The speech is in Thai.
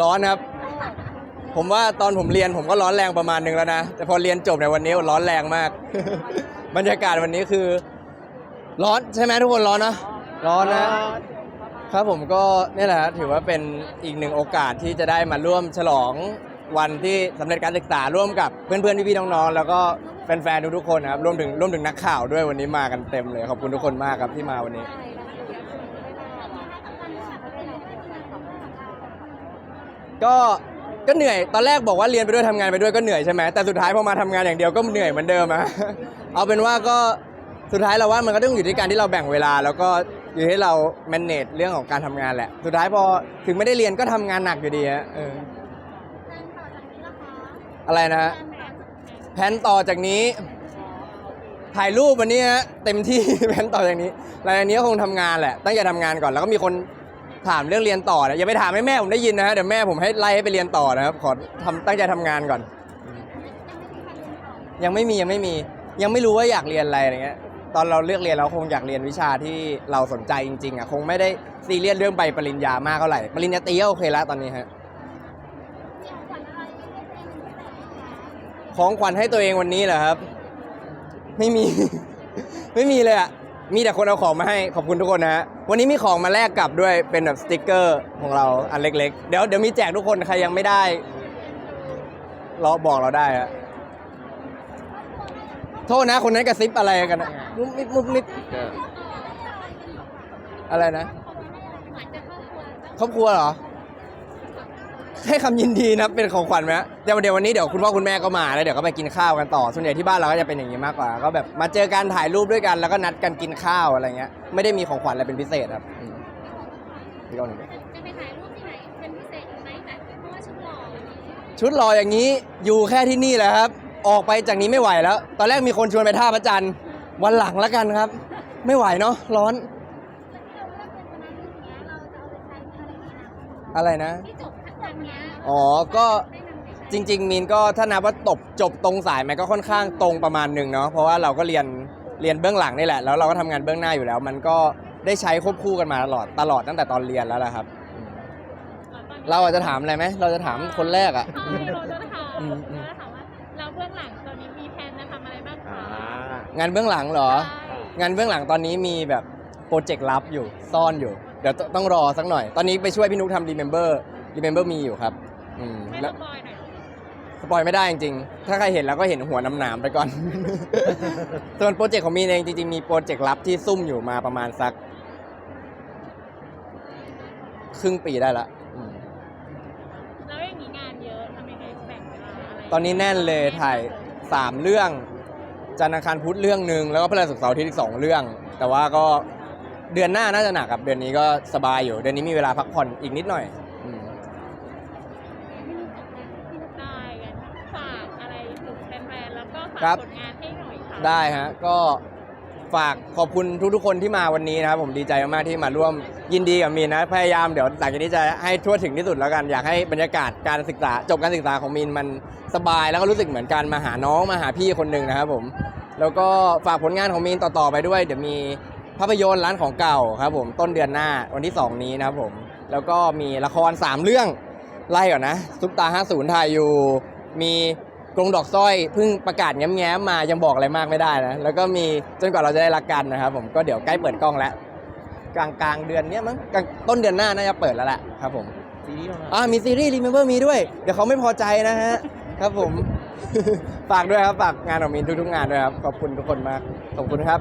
ร้อนครับ ผมว่าตอนผมเรียนผมก็ร้อนแรงประมาณหนึงแล้วนะ แต่พอเรียนจบในวันนี้ร้อนแรงมาก บรรยากาศวันนี้คือ ร้อนใช่ไหมทุกคนร้อนนะร้อนนะครับผมก็นี่แหละถือว่าเป็นอีกหนึ่งโอกาสที่จะได้มาร่วมฉลองวันที่สำเร็จการศึกษาร่วมกับเพื่อนๆพี่ๆน้องๆแล้วก็แฟนๆทุกๆคนนะครับรวมถึงรวมถึงนักข่าวด้วยวันนี้มากันเต็มเลยขอบคุณทุกคนมากครับที่มาวันนี้ ก็ก็เหนื่อยตอนแรกบอกว่าเรียนไปด้วยทำงานไปด้วยก็เหนื่อยใช่ไหมแต่สุดท้ายพอมาทำงานอย่างเดียวก็เหนื่อยเหมือนเดิมอะ เอาเป็นว่าก็สุดท้ายเราว่ามันก็ต้องอยู่ที่การที่เราแบ่งเวลา แล้วก็อยู่ที่เรา manage เรื่องของการทำงานแหละ สุดท้ายพอถึงไม่ได้เรียนก็ทำงานหนักอยู่ดีฮะเอออะไรนะฮะ แผนต่อจากนี้ ถ่ายรูปวันนี้ฮะเต็มที่ แผนต่อจากนี้หลังจากนี้ก็คงทำงานแหละ ตั้งใจทำงานก่อนแล้วก็มีคน ถามเรื่องเรียนต่อนะอย่าไปถามให้แม่ผมได้ยินนะฮะเดี๋ยวแม่ผมให้ไล่ให้ไปเรียนต่อนะครับขอทำตั้งใจทำงานก่อน ยังไม่มียังไม่มียังไม่รู้ว่าอยากเรียนอะไรอะไรเงี้ยตอนเราเลือกเรียนเราคงอยากเรียนวิชาที่เราสนใจจริงๆอะคงไม่ได้ซีเรียสเรื่องใบปริญญามากเท่าไหร่ปริญญาตรีก็โอเคแล้วตอนนี้ฮะของขวัญให้ตัวเองวันนี้เหรอครับ ไม่มี ไม่มีเลยอะ มีแต่คนเอาของมาให้ขอบคุณทุกคนนะฮะวันนี้มีของมาแลกกลับด้วยเป็นแบบสติกเกอร์ของเราอันเล็กๆ เดี๋ยวเดี๋ยวมีแจกทุกคนใครยังไม่ได้เราบอกเราได้อะโทษนะคนนั้นกระซิบอะไรกันนะมุบมิบมุบมิบอะไรนะครอบครัวเหรอ ให้คำยินดีนะเป็นของขวัญไหมเดี๋ยวเดี๋ยววันนี้เดี๋ยวคุณพ่อคุณแม่ก็มาแล้วเดี๋ยวก็ไปกินข้าวกันต่อส่วนใหญ่ที่บ้านเราก็จะเป็นอย่างนี้มากกว่า ก็แบบมาเจอกันถ่ายรูปด้วยกันแล้วก็นัดกันกินข้าวอะไรเงี้ยไม่ได้มีของขวัญอะไรเป็นพิเศษครับอืมพี่ก้องหนึ่งจะไปถ่ายรูปที่ไหนเป็นพิเศษอีกไหมแต่เพราะว่าชุดหล่อวันนี้ชุดหล่ออย่างนี้อยู่แค่ที่นี่แหละครับ ออกไปจากนี้ไม่ไหวแล้ว ตอนแรกมีคนชวนไปท่าพระจันทร์วันหลังแล้วกันครับ ไม่ไหวเนาะร้อนที่เราเลือกเป็นวันนั้นอย่างเงี้ยเราจะเอาไปใช้อะไรดีนะอะไรนะที่จบ ทั้งวันเนี้ยอ๋อ ก็ได้นำไปใช้จริง ๆ มีนก็ถ้านับว่าตบจบตรงสายมันก็ค่อนข้างตรงประมาณหนึ่งเนาะเพราะว่าเราก็เรียนเรียนเบื้องหลังนี่แหละ แล้วเราก็ทำงานเบื้องหน้าอยู่แล้ว มันก็ได้ใช้ควบคู่กันมาตลอดตลอดตั้งแต่ตอนเรียนแล้วแหละครับอืมเราอาจจะถามอะไรไหมเราจะถามคนแรกอะ เออเราจะถามอืมอืม เราจะถามว่าเราเบื้องหลังตอนนี้มีแผนจะทำอะไรบ้างคะงานเบื้องหลังเหรอ ใช่งานเบื้องหลังตอนนี้มีแบบโปรเจกต์ลับอยู่ซ่อนอยู่ เดี๋ยวตต้องรอสักหน่อย ตอนนี้ไปช่วยพี่นุ๊กทำ Remember Remember มีอ ยู่ครับอืมให้แล้สวปอยหน่อยสปอยไม่ได้จริงๆ ถ้าใครเห็นแล้วก็เห็นหัวน้ำหนามไปก่อน ส่วนโปรเจกต์ของมีนเองจริงๆ มีโปรเจกต์ลับที่ซุ่มอยู่มาประมาณสัก ครึ่งปีได้ละอืม แล้วอย่างนี้งานเยอะทำยังไงแบ่งเวลาอะไรตอนนี้แน่นเลยถ่ายสามเรื่องจันทร์อังคารพุธเรื่องหนึ่งแล้วก็พฤหัสศุกร์เสาร์อาทิตย์อีกสองเรื่อง แต่ว่าก็เดือนหน้าน่าจะหนักครับเดือนนี้ก็สบายอยู่ เดือนนี้มีเวลาพักผ่อนอีกนิดหน่อยอืม ได้กันฝากอะไรถึงแฟ นๆแล้วก็ฝากครับผลงานให้หน่อยค่ะได้ฮะก็ฝากขอบคุณทุกๆคนที่มาวันนี้นะครับ ผมดีใจมากๆที่มาร่วมยินดีกับมีนนะ พยายามเดี๋ยวหลังจากนี้จะให้ทั่วถึงที่สุดแล้วกันอยากให้บรรยากาศการศึกษาจบการศึกษาของมีนมันสบายแล้วก็รู้สึกเหมือนการมาหาน้องมาหาพี่คนหนึ่งนะครับผมแล้วก็ฝากผลงานของมีนต่อๆไปด้วย เดี๋ยวมีภาพยนตร์ร้านของเก่าครับ ผมต้นเดือนหน้าวันที่2นี้นะครับผมแล้วก็มีละคร3เรื่อง ไล่ก่อนนะซุปตา50ถ่ายอยู่ มี กรงดอกสร้อยเพิ่งประกาศแง้มๆมายังบอกอะไรมากไม่ได้นะ แล้วก็มีจนกว่าเราจะได้รักกันนะครับผมก็เดี๋ยวใกล้เปิดกล้องแล้ว กลางกลางๆเดือนเนี้ยมั้งกลางต้นเดือนหน้าน่าจะเปิดแล้วแหละครับผมซีรีส์เราอ่ามีซีรีส์ Remember มีด้วย เดี๋ยวเขาไม่พอใจนะฮะ ครับผม ฝากด้วยครับ ฝากงานของมีนทุกๆงานด้วยครับ ขอบคุณทุกคนมาก ขอบคุณครับ